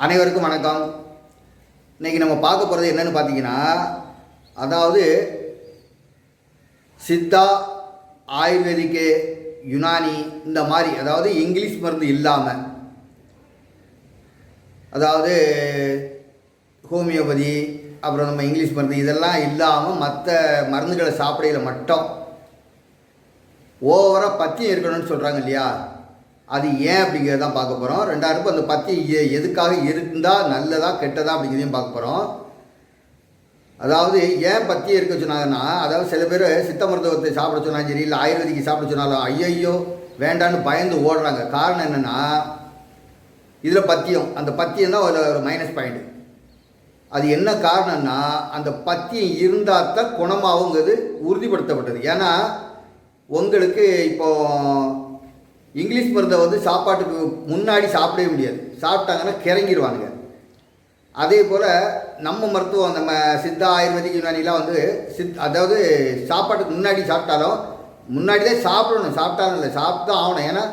அனைவருக்கும் வணக்கம். இன்றைக்கி நம்ம பார்க்க போகிறது என்னன்னு பார்த்தீங்கன்னா அதாவது சித்தா ஆயுர்வேதிக்கு யுனானி இந்த மாதிரி அதாவது இங்கிலீஷ் மருந்து இல்லாமல் அதாவது ஹோமியோபதி அப்புறம் நம்ம இங்கிலீஷ் மருந்து இதெல்லாம் இல்லாமல் மற்ற மருந்துகளை சாப்பிடையில் மட்டும் ஓவராக பத்தியம் இருக்கணும்னு சொல்கிறாங்க இல்லையா? அது ஏன் அப்படிங்கிறத தான் பார்க்க போகிறோம் ரெண்டாயிரம் அந்த பத்தி எதுக்காக இருந்தால் நல்லதா கெட்டதா அப்படிங்கிறதையும் பார்க்க போகிறோம் அதாவது ஏன் பத்தியம் இருக்க சொன்னாங்கன்னா அதாவது சில பேர் சித்த மருத்துவத்தை சாப்பிட சொன்னாலும் சரி இல்லை ஆயுர்வேதிக்கு சாப்பிட சொன்னாலும் ஐயையோ வேண்டான்னு பயந்து ஓடுறாங்க. காரணம் என்னென்னா இதில் பத்தியம் அந்த பத்தியம் தான் ஒரு ஒரு மைனஸ் பாயிண்ட் அது என்ன காரணம்னா அந்த பத்தியம் இருந்தால் தான் குணமாகுங்கிறது உறுதிப்படுத்தப்பட்டது. ஏன்னா உங்களுக்கு இப்போ இங்கிலீஷ் மருந்தை வந்து சாப்பாட்டுக்கு முன்னாடி சாப்பிடவே முடியாது. சாப்பிட்டாங்கன்னா கிறங்கிடுவானுங்க அதே போல் நம்ம மருத்துவம் நம்ம சித்தா ஆயுர்வேதிக் யுனானிலாம் வந்து சித் அதாவது சாப்பாட்டுக்கு முன்னாடி சாப்பிட்டாலும் முன்னாடி தான் சாப்பிடணும். சாப்பிட்டாலும் இல்லை சாப்பிட்டு தான் ஆகணும். ஏன்னா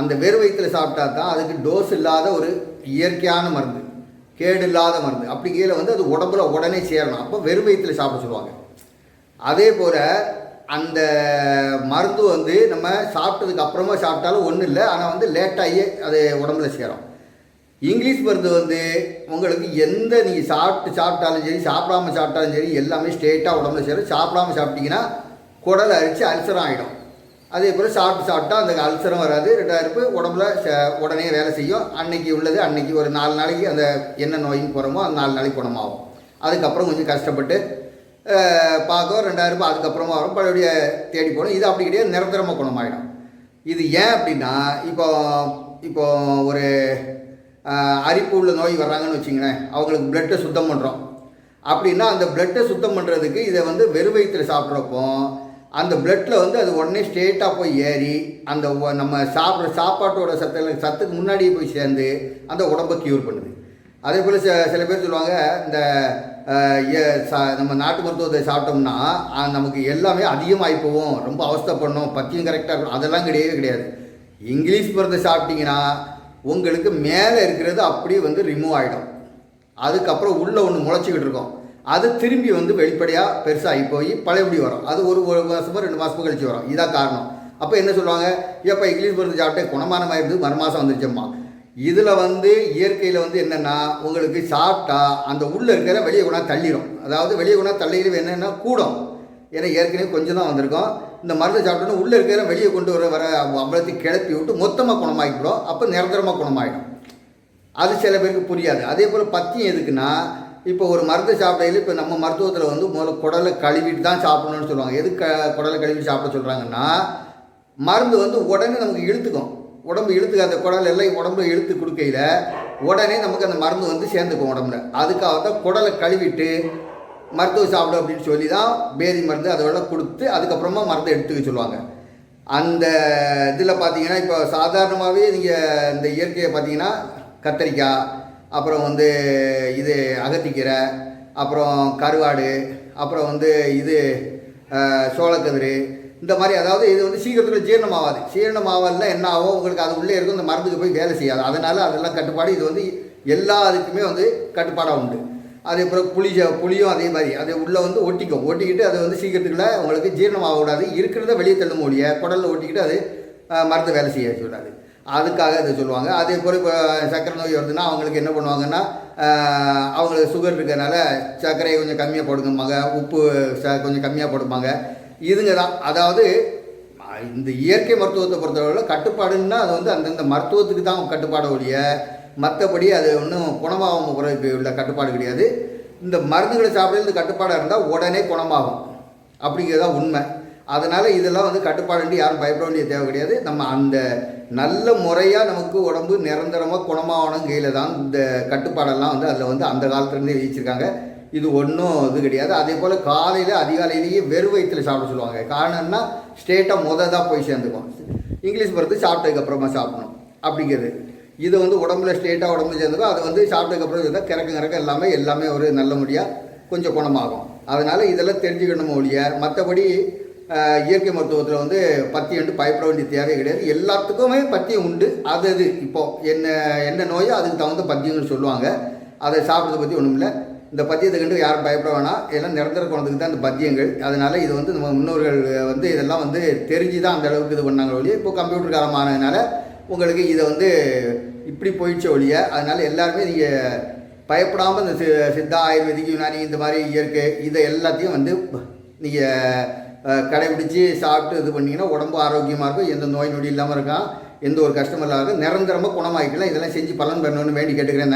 அந்த வெறும் வயிற்றில் சாப்பிட்டா தான் அதுக்கு டோஸ் இல்லாத ஒரு இயற்கையான மருந்து கேடு இல்லாத மருந்து. அப்படி கீழே வந்து அது உடம்புல உடனே சேரணும். அப்போ வெறும் வயிற்றில் சாப்பிட சொல்லுவாங்க. அதே போல் அந்த மருந்து வந்து நம்ம சாப்பிட்டதுக்கு அப்புறமா சாப்பிட்டாலும் ஒன்றும் இல்லை. ஆனால் வந்து லேட்டாகி அது உடம்புல சேரும். இங்கிலீஷ் மருந்து வந்து உங்களுக்கு எந்த நீங்கள் சாப்பிட்டு சாப்பிட்டாலும் சரி சாப்பிடாம சாப்பிட்டாலும் சரி எல்லாமே ஸ்ட்ரெயிட்டாக உடம்புல சேரும். சாப்பிடாம சாப்பிட்டீங்கன்னா குடலை அரிச்சு அல்சரம் ஆகிடும் அதே போல் சாப்பிட்டு சாப்பிட்டா அந்த அல்சரம் வராது. ரெண்டாயிரப்பு உடம்புல உடனே வேலை செய்யும். அன்னைக்கு உள்ளது அன்னைக்கு ஒரு நாலு நாளைக்கு அந்த என்ன நோயின் போகிறோமோ அந்த நாலு நாளைக்கு குணமாகும். அதுக்கப்புறம் கொஞ்சம் கஷ்டப்பட்டு அஹ், ரெண்டாயிரம் ரூபாய் அதுக்கப்புறமா வரும். பழைய தேடி போகணும் இது அப்படி கிடையாது நிரந்தரமாக குணமாயிடும். இது ஏன் அப்படின்னா இப்போ இப்போ ஒரு அரிப்பு உள்ள நோய் வர்றாங்கன்னு வச்சுங்களேன். அவங்களுக்கு பிளட்டை சுத்தம் பண்ணுறோம் அப்படின்னா அந்த பிளட்டை சுத்தம் பண்ணுறதுக்கு இதை வந்து வெறு வயிற்றில் சாப்பிட்றப்போ அந்த பிளட்டில் வந்து அது உடனே ஸ்ட்ரெயிட்டாக போய் ஏறி அந்த நம்ம சாப்பிட்ற சாப்பாட்டோட சத்து சத்துக்கு முன்னாடியே போய் சேர்ந்து அந்த உடம்பை க்யூர் பண்ணுது. அதே போல் சில சில பேர் சொல்லுவாங்க இந்த நம்ம நாட்டு மருத்துவத்தை சாப்பிட்டோம்னா நமக்கு எல்லாமே அதிகமாகி போவோம் ரொம்ப அவஸ்தைப்படணும் பத்தியம் கரெக்டாக இருக்கணும் அதெல்லாம் கிடையவே கிடையாது. இங்கிலீஷ் மருந்தை சாப்பிட்டீங்கன்னா உங்களுக்கு மேலே இருக்கிறது அப்படியே வந்து ரிமூவ் ஆகிடும் அதுக்கப்புறம் உள்ளே ஒன்று முளைச்சிக்கிட்டு இருக்கும். அது திரும்பி வந்து வெளிப்படையாக பெருசாகி போய் பழையபடி வரும். அது ஒரு ஒரு மாதமோ ரெண்டு மாதமோ கழிச்சு வரும். இதான் காரணம். அப்போ என்ன சொல்லுவாங்க? ஏப்பா இங்கிலீஷ் மருந்து சாப்பிட்டே மறு மறுமாதம் வந்துருச்சம்மா. இதில் வந்து இயற்கையில் வந்து என்னென்னா உங்களுக்கு சாப்பிட்டா அந்த உள்ளே இருக்கிற வெளியே குணா தள்ளிடும் அதாவது வெளியே குணா தள்ளிடு என்னென்னா கூடும். ஏன்னா ஏற்கனவே கொஞ்சம் தான் வந்திருக்கும். இந்த மருந்து சாப்பிட்டோன்னா உள்ளே இருக்கிற வெளியே கொண்டு வர வர அம்பளத்தையும் கிளப்பி விட்டு மொத்தமாக குணமாக்கிவிடும் அப்போ நிரந்தரமாக குணமாயிடும். அது சில பேருக்கு புரியாது. அதே போல் பத்தியம் எதுக்குன்னா இப்போ ஒரு மருந்து சாப்பிடையில இப்போ நம்ம மருத்துவத்தில் வந்து முதல்ல குடலை கழுவிட்டு தான் சாப்பிடணும்னு சொல்லுவாங்க. எது க- குடலை கழுவி சாப்பிட சொல்கிறாங்கன்னா மருந்து வந்து உடனே நமக்கு இழுத்துக்கும். உடம்பு இழுத்துக்க அந்த குடல் எல்லாம் உடம்புல இழுத்து கொடுக்கையில உடனே நமக்கு அந்த மருந்து வந்து சேர்ந்துக்கும் உடம்புல. அதுக்காக தான் குடலை கழுவிட்டு மருத்துவம் சாப்பிடும் அப்படின்னு சொல்லி தான் பேதி மருந்து அதோட கொடுத்து அதுக்கப்புறமா மருந்தை எடுத்துக்க சொல்லுவாங்க. அந்த இதில் பார்த்தீங்கன்னா இப்போ சாதாரணமாகவே நீங்கள் இந்த இயற்கையை பார்த்தீங்கன்னா கத்தரிக்காய் அப்புறம் வந்து இது அகத்திக்கீரை அப்புறம் கருவாடு அப்புறம் வந்து இது சோளக்கதிர் இந்த மாதிரி அதாவது இது வந்து சீக்கிரத்தில் ஜீரணம் ஜீரணமாவல்ல என்ன ஆகும்? உங்களுக்கு அது உள்ளே இருக்கும் இந்த மருந்துக்கு போய் வேலை செய்யாது. அதனால் அதெல்லாம் கட்டுப்பாடு. இது வந்து எல்லா இதுக்குமே வந்து கட்டுப்பாடாக உண்டு. அதே போல் புளி புளியும் அதே மாதிரி. அது உள்ளே வந்து ஒட்டிக்கும். ஒட்டிக்கிட்டு அது வந்து சீக்கிரத்துக்குள்ளே உங்களுக்கு ஜீரணம் ஆகக்கூடாது இருக்கிறத வெளியே தள்ளும் முடிய குடலில் ஒட்டிக்கிட்டு அது மருந்து மரத்தை வேலை செய்ய கூடாது அதுக்காக இதை சொல்லுவாங்க. அதே போல் இப்போ சர்க்கரை நோய் வருதுன்னா அவங்களுக்கு என்ன பண்ணுவாங்கன்னா அவங்களுக்கு சுகர் இருக்கிறதுனால சர்க்கரையை கொஞ்சம் கம்மியாக போடுங்கம்பாங்க உப்பு ச கொஞ்சம் கம்மியாக போடுப்பாங்க இதுங்க தான். அதாவது இந்த இயற்கை மருத்துவத்தை பொறுத்தளவில் கட்டுப்பாடுன்னா அது வந்து அந்தந்த மருத்துவத்துக்கு தான் கட்டுப்பாட ஒழிய மற்றபடி அது ஒன்றும் குணமாகும் உள்ள கட்டுப்பாடு கிடையாது. இந்த மருந்துகளை சாப்பிட்றது கட்டுப்பாடாக இருந்தால் உடனே குணமாகும். அப்படிங்கிறது தான் உண்மை. அதனால் இதெல்லாம் வந்து கட்டுப்பாடுன்ட்டு யாரும் பயப்பட வேண்டிய தேவை கிடையாது. நம்ம அந்த நல்ல முறையாக நமக்கு உடம்பு நிரந்தரமாக குணமாகணும் கையில் தான் இந்த கட்டுப்பாடெல்லாம் வந்து அதில் வந்து அந்த காலத்துலேருந்தே வச்சுருக்காங்க இது ஒன்றும் இது கிடையாது. அதே போல் காலையில் அதிகாலையிலேயே வெறும் வயிற்றில் சாப்பிட சொல்லுவாங்க. காரணம்னா ஸ்டேட்டாக முத தான் போய் சேர்ந்துக்கும். இங்கிலீஷ் மருந்து சாப்பிட்டதுக்கப்புறமா சாப்பிடணும். அப்படிங்கிறது. இது வந்து உடம்புல ஸ்ட்ரெயிட்டாக உடம்புல சேர்ந்துக்கும். அது வந்து சாப்பிட்டதுக்கப்புறம் இருந்தால் கிறக்க கிறக்க எல்லாமே எல்லாமே ஒரு நல்ல முடியாக கொஞ்சம் குணமாகும். அதனால் இதெல்லாம் தெரிஞ்சுக்கணும் ஒழிய மற்றபடி இயற்கை மருத்துவத்தில் வந்து பத்தியம் வந்து பயப்பட வேண்டிய தேவை கிடையாது. எல்லாத்துக்குமே பத்தியம் உண்டு. அது அது. இப்போது என்ன என்ன நோயோ அதுக்கு தகுந்த பத்தியங்கள்னு சொல்லுவாங்க. அதை சாப்பிட்றத பற்றி ஒன்றும் இல்லை இந்த பத்தியத்தை கண்டு யாரும் பயப்பட வேணாம். எல்லாம் நிரந்தர குணத்துக்கு தான் இந்த பத்தியங்கள். அதனால் இது வந்து நம்ம முன்னோர்கள் வந்து இதெல்லாம் வந்து தெரிஞ்சு தான் அந்த அளவுக்கு இது பண்ணாங்க ஒழிய இப்போ கம்ப்யூட்டர் காலமானதுனால உங்களுக்கு இதை வந்து இப்படி போயிடுச்சு ஒழிய அதனால் எல்லாருமே நீங்கள் பயப்படாமல் இந்த சி- சித்தா ஆயுர்வேதிக் யுனானி இந்த மாதிரி இயற்கை இதை எல்லாத்தையும் வந்து நீங்கள் கடைபிடிச்சி சாப்பிட்டு இது பண்ணிங்கன்னா உடம்பு ஆரோக்கியமாக இருக்கும். எந்த நோய் நொடி இல்லாமல் இருக்கான் எந்த ஒரு கஷ்டமும் இல்லாத நிரந்தரமாக குணமாக்கிக்கலாம் இதெல்லாம் செஞ்சு பலன் பெறணும்னு வேண்டி கேட்டுக்கிறேன்.